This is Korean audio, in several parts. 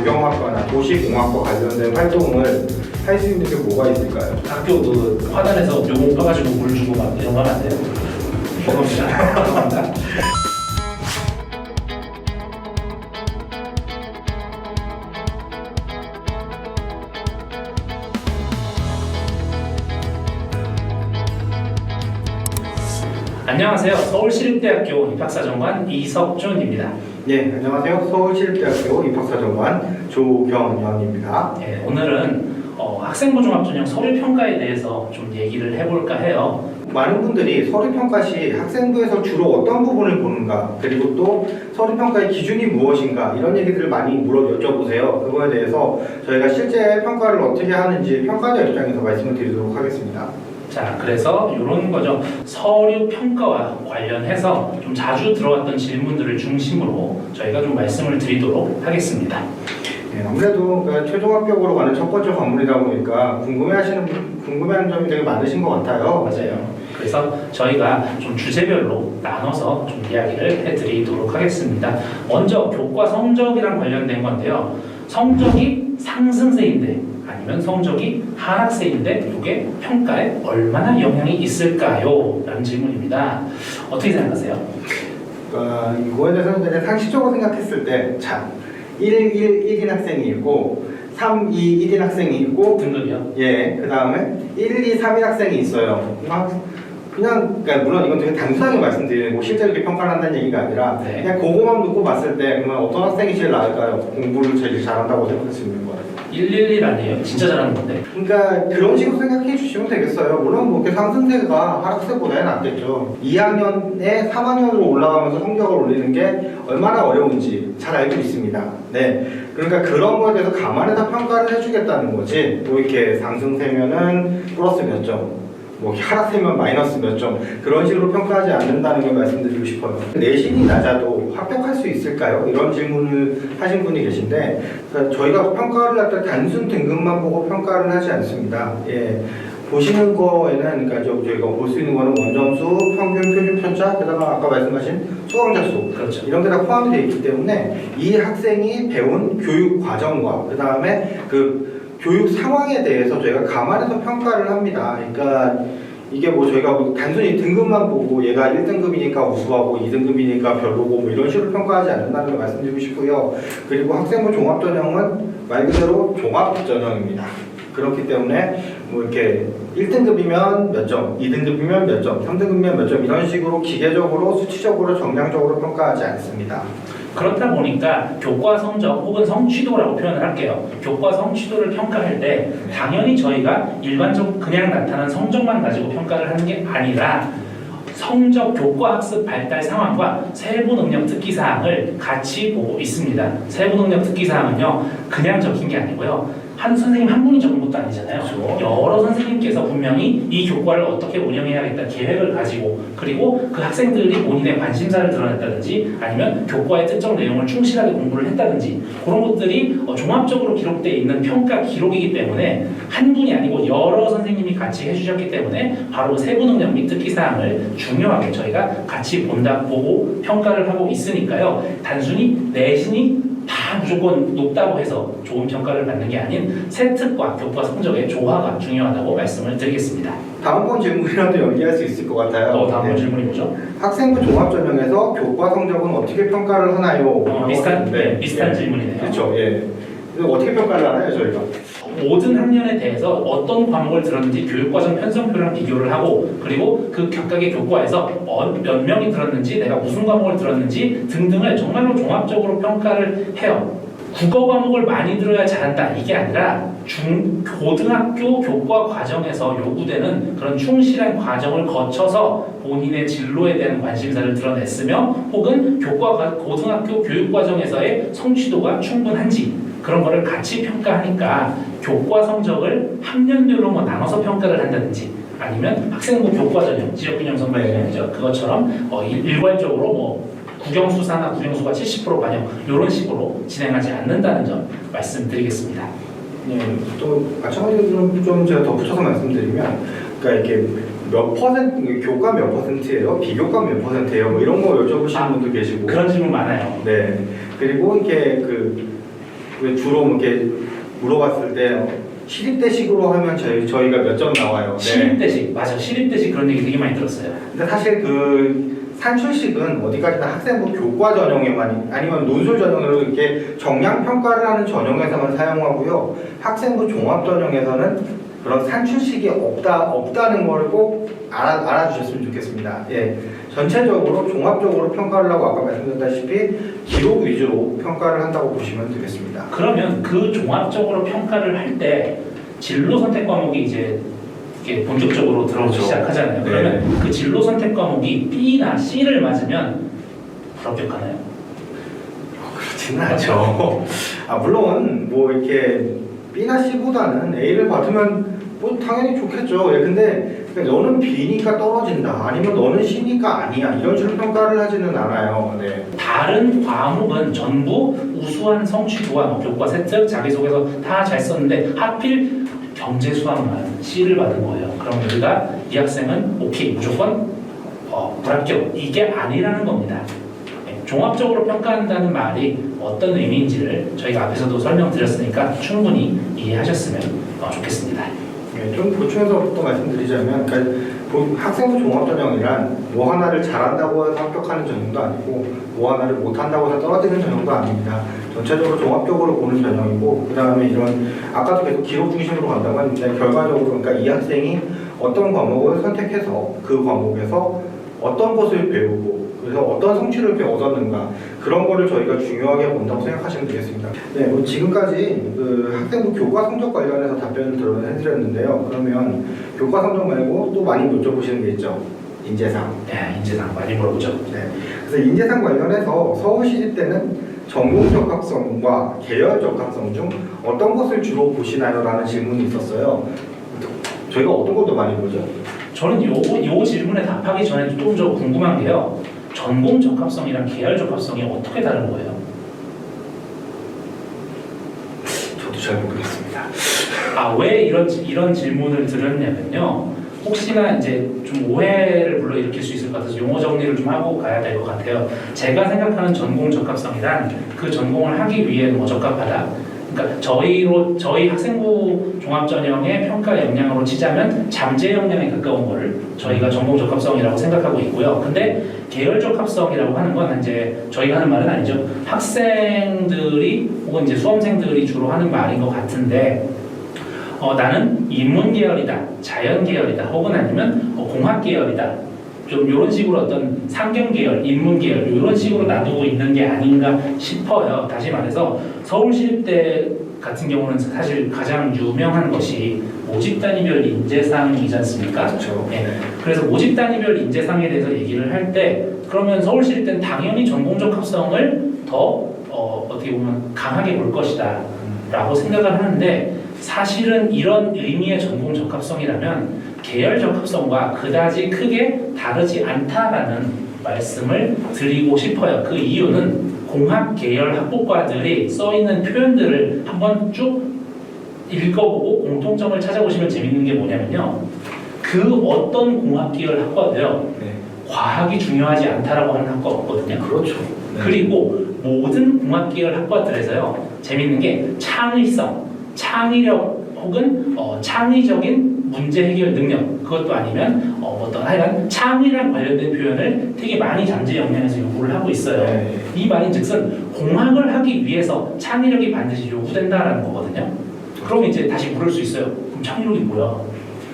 조경학과나 도시공학과 관련된 활동을 할 수 있는 게 뭐가 있을까요? 학교 그 화단에서 묘목 떠가지고 물 주고 막 이런 거 하면 안 돼요? 죄송합니다. 안녕하세요. 서울시립대학교 입학사정관 이석준입니다. 네, 안녕하세요. 서울시립대학교 입학사정관 조경영입니다. 네, 오늘은 어, 학생부 종합전형 서류평가에 대해서 좀 얘기를 해볼까 해요. 많은 분들이 서류평가 시 학생부에서 주로 어떤 부분을 보는가 그리고 또 서류평가의 기준이 무엇인가 이런 얘기들을 많이 물어 여쭤보세요. 그거에 대해서 저희가 실제 평가를 어떻게 하는지 평가자 입장에서 말씀을 드리도록 하겠습니다. 자, 그래서 이런 거죠. 서류 평가와 관련해서 좀 자주 들어왔던 질문들을 중심으로 저희가 좀 말씀을 드리도록 하겠습니다. 네, 아무래도 그 최종 합격으로 가는 첫 번째 관문이다 보니까 궁금해하시는 분- 궁금해하는 점이 되게 많으신 것 같아요. 맞아요. 그래서 저희가 좀 주제별로 나눠서 좀 이야기를 해드리도록 하겠습니다. 먼저 교과 성적이랑 관련된 건데요. 성적이 상승세인데 아니면 성적이 하락세인데 이게 평가에 얼마나 영향이 있을까요? 라는 질문입니다. 어떻게 생각하세요? 그러니까 이거에 대해서는 그냥 상식적으로 생각했을 때, 자, 1, 1, 1인 학생이 있고, 3, 2, 1인 학생이 있고, 등급이요? 예, 그 다음에 1, 2, 3인 학생이 있어요. 막 그냥, 그러니까 물론 이건 되게 단순하게 말씀드리고 실제로 이렇게 평가를 한다는 얘기가 아니라 네. 그냥 그거만 놓고 봤을 때 그러면 어떤 학생이 제일 나을까요? 공부를 제일 잘한다고 생각할 수 있는 거예요. 111 아니에요? 진짜 잘하는 건데. 그러니까 그런 식으로 생각해 주시면 되겠어요. 물론 뭐 이렇게 상승세가 하락세보다는 낫겠죠. 2학년에 3학년으로 올라가면서 성적을 올리는 게 얼마나 어려운지 잘 알고 있습니다. 네. 그러니까 그런 거에 대해서 감안해서 평가를 해주겠다는 거지. 뭐 이렇게 상승세면은 플러스 몇 점, 뭐 하락세면 마이너스 몇 점, 그런 식으로 평가하지 않는다는 걸 말씀드리고 싶어요. 내신이 낮아도 합격할 수 있을까요? 이런 질문을 하신 분이 계신데, 그러니까 저희가 평가를 할 때 단순 등급만 보고 평가를 하지 않습니다. 예. 보시는 거에는 그러니까 저- 저희가 볼 수 있는 거는 원점수, 평균, 표준 편차, 게다가 아까 말씀하신 수강자 수 그렇죠. 이런 게 다 포함이 되어 있기 때문에 이 학생이 배운 교육 과정과 그 다음에 그 교육 상황에 대해서 저희가 감안해서 평가를 합니다. 그러니까 이게 뭐 저희가 뭐 단순히 등급만 보고 얘가 1등급이니까 우수하고 2등급이니까 별로고 뭐 이런 식으로 평가하지 않는다는 걸 말씀드리고 싶고요. 그리고 학생부 종합전형은 말 그대로 종합전형입니다. 그렇기 때문에 뭐 이렇게 1등급이면 몇 점, 2등급이면 몇 점, 3등급이면 몇 점 이런 식으로 기계적으로 수치적으로 정량적으로 평가하지 않습니다. 그렇다 보니까 교과 성적 혹은 성취도라고 표현을 할게요. 교과 성취도를 평가할 때 당연히 저희가 일반적으로 그냥 나타난 성적만 가지고 평가를 하는 게 아니라 성적 교과 학습 발달 상황과 세부 능력 특기 사항을 같이 보고 있습니다. 세부 능력 특기 사항은요 그냥 적힌 게 아니고요 한 선생님 한 분이 적은 것도 아니잖아요. 그렇죠. 여러 선생님께서 분명히 이 교과를 어떻게 운영해야겠다 계획을 가지고 그리고 그 학생들이 본인의 관심사를 드러냈다든지 아니면 교과의 특정 내용을 충실하게 공부를 했다든지 그런 것들이 어, 종합적으로 기록되어 있는 평가 기록이기 때문에 한 분이 아니고 여러 선생님이 같이 해주셨기 때문에 바로 세부 능력 및 특기 사항을 중요하게 저희가 같이 본다 보고 평가를 하고 있으니까요 단순히 내신이 다 무조건 높다고 해서 좋은 평가를 받는 게 아닌 세특과 교과 성적의 조화가 중요하다고 말씀을 드리겠습니다. 다음번 질문이랑도 연계할 수 있을 것 같아요. 또 다음 네. 질문이 뭐죠? 학생부 종합전형에서 교과 성적은 어떻게 평가를 하나요? 어, 비슷한 네, 비슷한 예. 질문이네요. 그렇죠. 예. 그래서 어떻게 평가를 하나요, 저희가? 모든 학년에 대해서 어떤 과목을 들었는지 교육과정 편성표랑 비교를 하고 그리고 그 각각의 교과에서 어- 몇 명이 들었는지 내가 무슨 과목을 들었는지 등등을 정말로 종합적으로 평가를 해요. 국어 과목을 많이 들어야 잘한다 이게 아니라 중 고등학교 교과 과정에서 요구되는 그런 충실한 과정을 거쳐서 본인의 진로에 대한 관심사를 드러냈으며 혹은 교과 과- 고등학교 교육 과정에서의 성취도가 충분한지 그런 거를 같이 평가하니까 교과 성적을 학년별로 뭐 나눠서 평가를 한다든지 아니면 학생부 교과 전형 지역균형 선발 전형이죠 그것처럼 어, 일- 일괄적으로 뭐 국영수사나 국영수가 70% 반영 이런 식으로 진행하지 않는다는 점 말씀드리겠습니다. 네, 또 마찬가지로 좀, 좀 제가 덧붙여서 말씀드리면, 그러니까 이렇게 몇 퍼센트, 교과 몇 퍼센트예요? 비교과 몇 퍼센트예요? 뭐 이런 거 여쭤보시는 아, 분도 계시고. 그런 질문 많아요. 네. 그리고 이렇게 그 왜 주로 뭐 이렇게 물어봤을 때 어, 시립 대식으로 하면 저희, 저희가 몇 점 나와요. 네. 시립대식 맞아 시립대식 그런 얘기 되게 많이 들었어요. 근데 사실 그 산출식은 어디까지나 학생부 교과 전형에만 아니면 논술 전형으로 이렇게 정량 평가를 하는 전형에서만 사용하고요. 학생부 종합 전형에서는 그런 산출식이 없다 없다는 걸 꼭 알아, 알아주셨으면 좋겠습니다. 예, 전체적으로 종합적으로 평가를 하고 아까 말씀드렸다시피 기록 위주로 평가를 한다고 보시면 되겠습니다. 그러면 그 종합적으로 평가를 할 때 진로 선택 과목이 이제 이렇게 본격적으로 들어오기 그렇죠. 시작하잖아요. 네. 그러면 그 진로 선택 과목이 B나 C를 맞으면 불합격하나요? 그렇지는 않죠. 아 물론 뭐 이렇게 B나 C보다는 A를 받으면 뭐 당연히 좋겠죠. 예, 근데 그러니까 너는 B니까 떨어진다. 아니면 너는 C니까 아니야. 이런 식으로 평가를 하지는 않아요. 네. 다른 과목은 전부 우수한 성취도와 뭐 교과 세특, 자기소개서 다 잘 썼는데 하필 경제 수학만 C를 받은 거예요. 그럼 우리가 이 학생은 오케이 무조건 어, 불합격 이게 아니라는 겁니다. 네, 종합적으로 평가한다는 말이 어떤 의미인지를 저희가 앞에서도 설명드렸으니까 충분히 이해하셨으면 어, 좋겠습니다. 예, 좀 보충해서 또 말씀드리자면 그러니까 보- 학생부 종합전형이란 뭐 하나를 잘한다고 해서 합격하는 전형도 아니고 뭐 하나를 못한다고 해서 떨어지는 전형도 아닙니다. 전체적으로 종합적으로 보는 전형이고 그 다음에 이런 아까도 계속 기록 중심으로 간다고 했는데 결과적으로 그러니까 이 학생이 어떤 과목을 선택해서 그 과목에서 어떤 것을 배우고 그래서 어떤 성취를 이렇게 얻었는가 그런 거를 저희가 중요하게 본다고 생각하시면 되겠습니다. 네, 뭐 지금까지 그 학생부 교과 성적 관련해서 답변을 해드렸는데요. 그러면 교과 성적 말고 또 많이 여쭤보시는 게 있죠. 인재상. 네, 인재상 많이 물어보죠. 네. 그래서 인재상 관련해서 서울시립대는 전공 적합성과 계열 적합성 중 어떤 것을 주로 보시나요? 라는 질문이 있었어요. 저희가 어떤 것도 많이 보죠? 저는 요, 요 질문에 답하기 전에 조금 더 궁금한 게요. 전공 적합성이랑 계열 적합성이 어떻게 다른 거예요? 저도 잘 모르겠습니다. 아, 왜 이런, 이런 질문을 드렸냐면요. 혹시나 이제 좀 오해를 불러일으킬 수 있을 것 같아서 용어 정리를 좀 하고 가야 될 것 같아요. 제가 생각하는 전공 적합성이란 그 전공을 하기 위해 뭐 적합하다. 그러니까 저희로 저희 학생부 종합전형의 평가 역량으로 치자면 잠재 역량에 가까운 거를 저희가 전공 적합성이라고 생각하고 있고요. 근데 계열 적합성이라고 하는 건 이제 저희가 하는 말은 아니죠. 학생들이 혹은 이제 수험생들이 주로 하는 말인 것 같은데 어, 나는 인문 계열이다, 자연 계열이다, 혹은 아니면 어, 공학 계열이다. 좀 이런 식으로 어떤 상경 계열, 인문 계열 이런 식으로 놔두고 있는 게 아닌가 싶어요. 다시 말해서 서울시립대 같은 경우는 사실 가장 유명한 것이 모집 단위별 인재상이지 않습니까? 그렇죠. 네. 그래서 모집 단위별 인재상에 대해서 얘기를 할 때 그러면 서울시립대는 당연히 전공적 합성을 더 어, 어떻게 보면 강하게 볼 것이다. 라고 생각을 하는데 사실은 이런 의미의 전공 적합성이라면 계열 적합성과 그다지 크게 다르지 않다라는 말씀을 드리고 싶어요. 그 이유는 공학 계열 학부과들이 써 있는 표현들을 한번 쭉 읽어보고 공통점을 찾아보시면 재밌는 게 뭐냐면요. 그 어떤 공학 계열 학과도요. 네. 과학이 중요하지 않다라고 하는 학과 없거든요. 그렇죠. 네. 그리고 모든 공학 계열 학과들에서요 재밌는 게 창의성, 창의력 혹은 어, 창의적인 문제 해결 능력 그것도 아니면 어, 어떤 하여간 창의랑 관련된 표현을 되게 많이 잠재 역량에서 요구를 하고 있어요. 네. 이 말인즉슨 공학을 하기 위해서 창의력이 반드시 요구된다라는 거거든요. 그럼 이제 다시 물을 수 있어요. 그럼 창의력이 뭐야?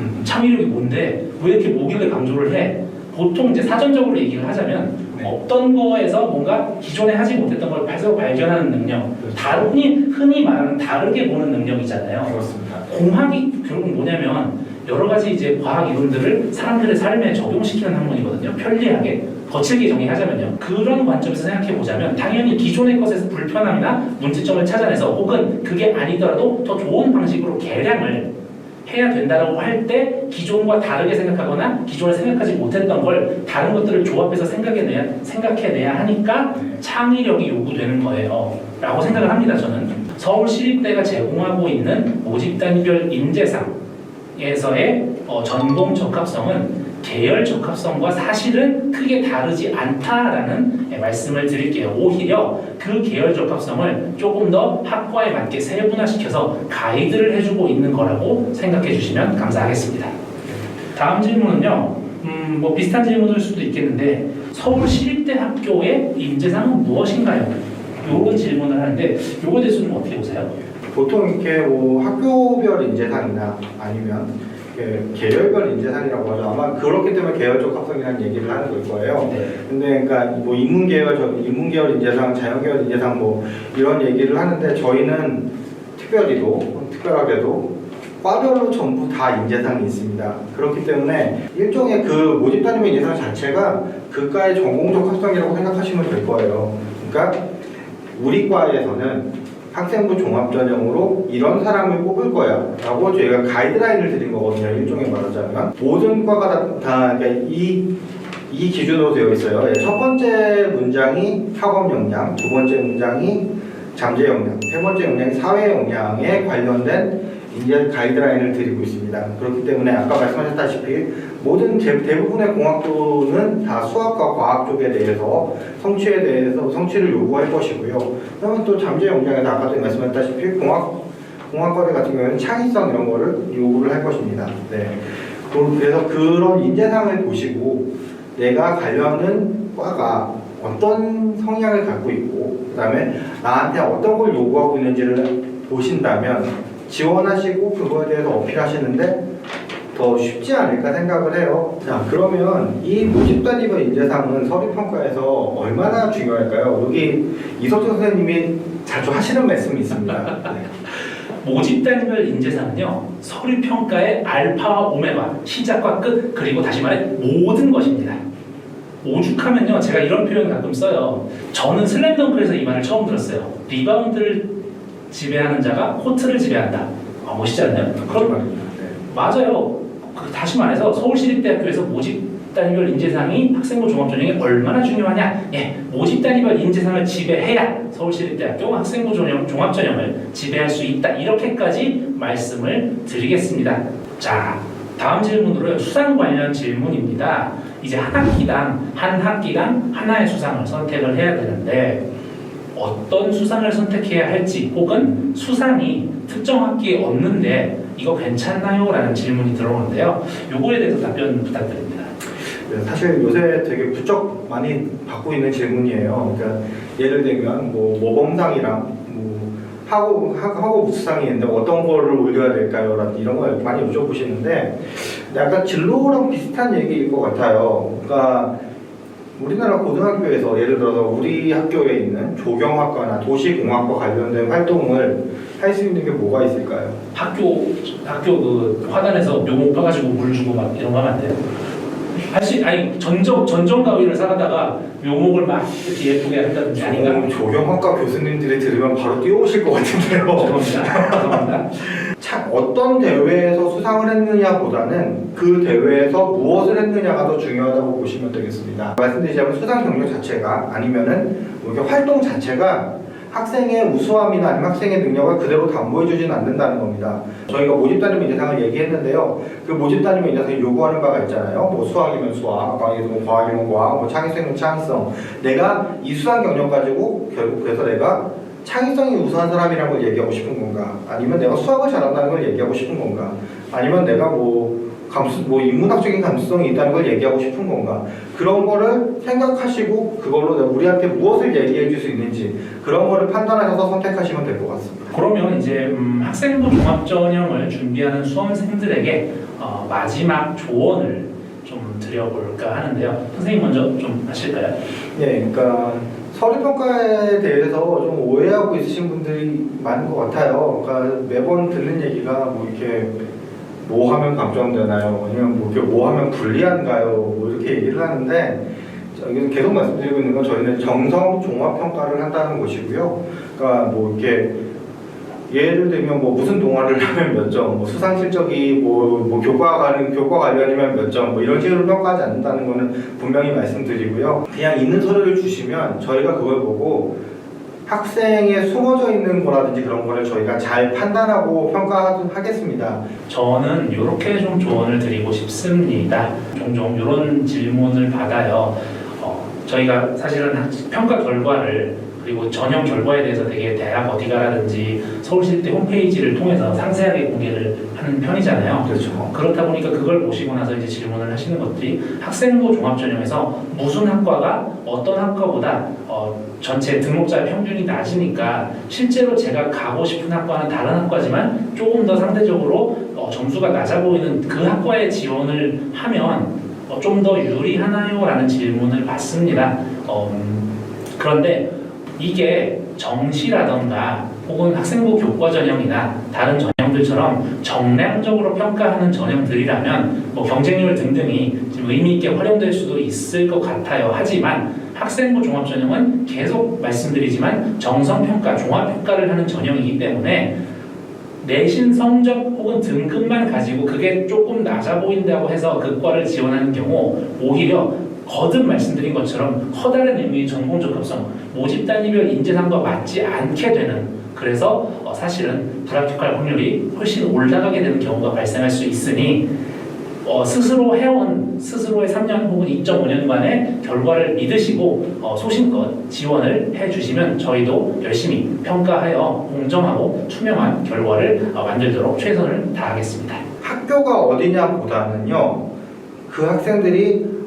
음. 창의력이 뭔데 왜 이렇게 모기를 강조를 해? 보통 이제 사전적으로 얘기를 하자면 네. 없던 거에서 뭔가 기존에 하지 못했던 걸 발서 발견하는 능력, 그렇죠. 다르니 흔히 말하는 다르게 보는 능력이잖아요. 그렇습니다. 공학이 결국 뭐냐면 여러 가지 이제 과학 이론들을 사람들의 삶에 적용시키는 학문이거든요. 편리하게 거칠게 정의하자면요. 그런 관점에서 생각해 보자면 당연히 기존의 것에서 불편함이나 문제점을 찾아내서 혹은 그게 아니더라도 더 좋은 방식으로 개량을 해야 된다라고 할 때 기존과 다르게 생각하거나 기존에 생각하지 못했던 걸 다른 것들을 조합해서 생각해내야 생각해내야 하니까 네. 창의력이 요구되는 거예요. 라고 생각을 합니다, 저는. 서울시립대가 제공하고 있는 모집 단위별 인재상에서의 어, 전공 적합성은 계열 적합성과 사실은 크게 다르지 않다라는 예, 말씀을 드릴게요. 오히려 그 계열 적합성을 조금 더 학과에 맞게 세분화시켜서 가이드를 해주고 있는 거라고 생각해 주시면 감사하겠습니다. 다음 질문은요. 음, 뭐 비슷한 질문일 수도 있겠는데 서울시립대학교의 인재상은 무엇인가요? 요런 질문을 하는데 요거에 대해서는 어떻게 보세요? 보통 이렇게 뭐 학교별 인재상이나 아니면 이렇게 계열별 인재상이라고 하죠. 아마 그렇기 때문에 계열적 합성이라는 얘기를 하는 걸 거예요. 네. 근데 그러니까 뭐 인문 계열, 저 인문 계열 인재상, 자연 계열 인재상 뭐 이런 얘기를 하는데 저희는 특별히도 특별하게도 과별로 전부 다 인재상이 있습니다. 그렇기 때문에 일종의 그 모집 단위의 인재상 자체가 그 과의 전공적 합성이라고 생각하시면 될 거예요. 그러니까 우리 과에서는 학생부 종합전형으로 이런 사람을 뽑을 거야 라고 저희가 가이드라인을 드린 거거든요 일종의 말하자면. 모든 과가 다, 다 그러니까 이, 이 기준으로 되어 있어요. 예, 첫 번째 문장이 학업 역량 두 번째 문장이 잠재 역량 세 번째 문장이 사회 역량에 관련된 이제 가이드라인을 드리고 있습니다 그렇기 때문에 아까 말씀하셨다시피 모든 대, 대부분의 공학도는 다 수학과 과학 쪽에 대해서 성취에 대해서 성취를 요구할 것이고요. 그러면 또 잠재 역량에서 아까도 말씀했다시피 공학 공학과대 같은 경우에는 창의성 이런 거를 요구를 할 것입니다. 네. 그- 그래서 그런 인재상을 보시고 내가 가려는 과가 어떤 성향을 갖고 있고 그다음에 나한테 어떤 걸 요구하고 있는지를 보신다면 지원하시고 그거에 대해서 어필하시는데 더 쉽지 않을까 생각을 해요. 자, 그러면 이 모집 단위별 인재상은 서류평가에서 얼마나 중요할까요? 여기 이석준 선생님이 자주 하시는 말씀이 있습니다. 네. 모집 단위별 인재상은요 서류 평가의 알파와 오메가 시작과 끝 그리고 다시 말해 모든 것입니다. 오죽하면요 제가 이런 표현 가끔 써요. 저는 슬램덩크에서 이 말을 처음 들었어요. 리바운드를 지배하는 자가 코트를 지배한다. 아, 멋있지 않나요? 그런 그럼 말입니다. 네. 맞아요. 그 다시 말해서 서울시립대학교에서 모집 단위별 인재상이 학생부 종합전형이 얼마나 중요하냐? 예, 모집 단위별 인재상을 지배해야 서울시립대학교 학생부 전형, 종합전형을 지배할 수 있다. 이렇게까지 말씀을 드리겠습니다. 자, 다음 질문으로 수상 관련 질문입니다. 이제 한 학기당 한 학기당 하나의 수상을 선택을 해야 되는데 어떤 수상을 선택해야 할지 혹은 수상이 특정 학기에 없는데 이거 괜찮나요? 라는 질문이 들어오는데요. 요거에 대해서 답변 부탁드립니다. 네, 사실 요새 되게 부쩍 많이 받고 있는 질문이에요. 그러니까 예를 들면 뭐 모범상이랑 뭐 하고 하- 하고 우수상이 있는데 어떤 거를 올려야 될까요? 라는 이런 걸 많이 여쭤보시는데 약간 진로랑 비슷한 얘기일 것 같아요. 그러니까 우리나라 고등학교에서 예를 들어서 우리 학교에 있는 조경학과나 도시공학과 관련된 활동을 할 수 있는 게 뭐가 있을까요? 학교 학교 그 화단에서 묘목 파가지고 물 주고 막 이런 거 하면 안 돼요? 할수 아니 전정 전정 가위를 사가다가 묘목을 막 이렇게 예쁘게 한다든지 아닌가? 조- 조경학과 교수님들이 들으면 바로 뛰어오실 것 같은데요. 죄송합니다. 죄송합니다. 참 어떤 대회에서 수상을 했느냐보다는 그 대회에서 무엇을 했느냐가 더 중요하다고 보시면 되겠습니다. 말씀드리자면 수상 경력 자체가 아니면은 뭐 이렇게 활동 자체가 학생의 우수함이나 아니면 학생의 능력을 그대로 담보해주지는 않는다는 겁니다. 저희가 모집 단위 인재상을 얘기했는데요. 그 모집 단위 인재상이 요구하는 바가 있잖아요. 뭐 수학이면 수학, 과학이면 과학이면 과학, 뭐 창의성이면 창의성. 내가 이 수상 경력 가지고 결국 그래서 내가 창의성이 우수한 사람이라는 걸 얘기하고 싶은 건가? 아니면 내가 수학을 잘한다는 걸 얘기하고 싶은 건가? 아니면 내가 뭐 감수, 뭐 인문학적인 감수성이 있다는 걸 얘기하고 싶은 건가? 그런 거를 생각하시고 그걸로 우리한테 무엇을 얘기해 줄 수 있는지 그런 거를 판단하셔서 선택하시면 될 것 같습니다. 그러면 이제 음, 학생부 종합전형을 준비하는 수험생들에게 어, 마지막 조언을 좀 드려볼까 하는데요. 선생님 먼저 좀 하실까요? 예, 그러니까 서류평가에 대해서 좀 오해하고 있으신 분들이 많은 것 같아요. 그러니까 매번 듣는 얘기가 뭐 이렇게 뭐 하면 감점되나요? 아니면 뭐 이렇게 뭐 하면 불리한가요? 뭐 이렇게 얘기를 하는데 여기서 계속 말씀드리고 있는 건 저희는 정성 종합 평가를 한다는 것이고요. 그러니까 뭐 이렇게 예를 들면 뭐 무슨 동아리를 하면 몇 점, 뭐 수상 실적이 뭐, 뭐 교과 관련 교과 관련이면 몇 점, 뭐 이런 식으로 평가하지 않는다는 거는 분명히 말씀드리고요. 그냥 있는 서류를 주시면 저희가 그걸 보고 학생의 숨어져 있는 거라든지 그런 거를 저희가 잘 판단하고 평가하겠습니다. 저는 이렇게 좀 조언을 드리고 싶습니다. 종종 이런 질문을 받아요. 어, 저희가 사실은 학- 평가 결과를 그리고 전형 결과에 대해서 되게 대학 어디가라든지 서울시대 홈페이지를 통해서 상세하게 공개를 하는 편이잖아요. 그렇죠. 그렇다 보니까 그걸 보시고 나서 이제 질문을 하시는 것들이 학생부 종합전형에서 무슨 학과가 어떤 학과보다 어, 전체 등록자의 평균이 낮으니까 실제로 제가 가고 싶은 학과는 다른 학과지만 조금 더 상대적으로 어, 점수가 낮아 보이는 그 학과에 지원을 하면 어, 좀 더 유리하나요? 라는 질문을 받습니다. 어, 음, 그런데 이게 정시라던가 혹은 학생부 교과 전형이나 다른 전형들처럼 정량적으로 평가하는 전형들이라면 뭐 경쟁률 등등이 좀 의미 있게 활용될 수도 있을 것 같아요. 하지만 학생부 종합 전형은 계속 말씀드리지만 정성 평가, 종합 평가를 하는 전형이기 때문에 내신 성적 혹은 등급만 가지고 그게 조금 낮아 보인다고 해서 그 과를 지원하는 경우 오히려 거듭 말씀드린 것처럼 커다란 의미의 전공 적 합성, 모집 단위별 인재상과 맞지 않게 되는 그래서 어, 사실은 불합격할 확률이 훨씬 올라가게 되는 경우가 발생할 수 있으니 어, 스스로 해온 스스로의 3년 혹은 2.5년간의 결과를 믿으시고 어, 소신껏 지원을 해주시면 저희도 열심히 평가하여 공정하고 투명한 결과를 어, 만들도록 최선을 다하겠습니다. 학교가 어디냐보다는요 그 학생들이 아,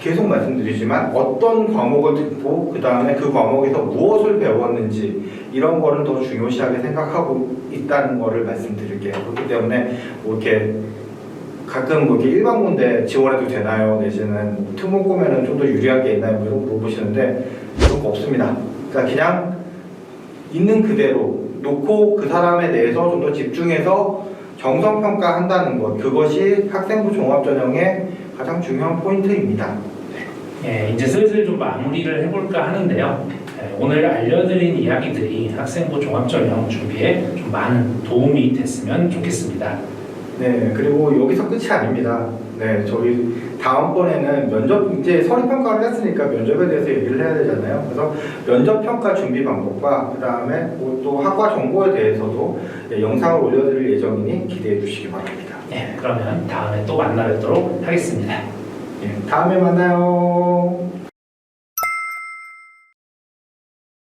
계속 말씀드리지만 어떤 과목을 듣고 그 다음에 그 과목에서 무엇을 배웠는지 이런 거를 더 중요시하게 생각하고 있다는 거를 말씀드릴게요. 그렇기 때문에 뭐 이렇게 가끔 뭐 이렇게 일반 군대 지원해도 되나요? 내지는 뭐 특목고면은 좀 더 유리한 게 있나요? 뭐 이런 거 물어보시는데 그런 거 없습니다. 그러니까 그냥 있는 그대로 놓고 그 사람에 대해서 좀 더 집중해서 정성 평가한다는 것 그것이 학생부 종합 전형의 가장 중요한 포인트입니다. 예, 이제 슬슬 좀 마무리를 해볼까 하는데요. 예, 오늘 알려드린 이야기들이 학생부 종합전형 준비에 좀 많은 도움이 됐으면 좋겠습니다. 네, 그리고 여기서 끝이 아닙니다. 네, 저희 다음번에는 면접 이제 서류 평가를 했으니까 면접에 대해서 얘기를 해야 되잖아요. 그래서 면접 평가 준비 방법과 그 다음에 또 학과 정보에 대해서도 네, 영상을 올려드릴 예정이니 기대해 주시기 바랍니다. 예, 그러면 다음에 또 만나 뵙도록 하겠습니다. 예, 다음에 만나요.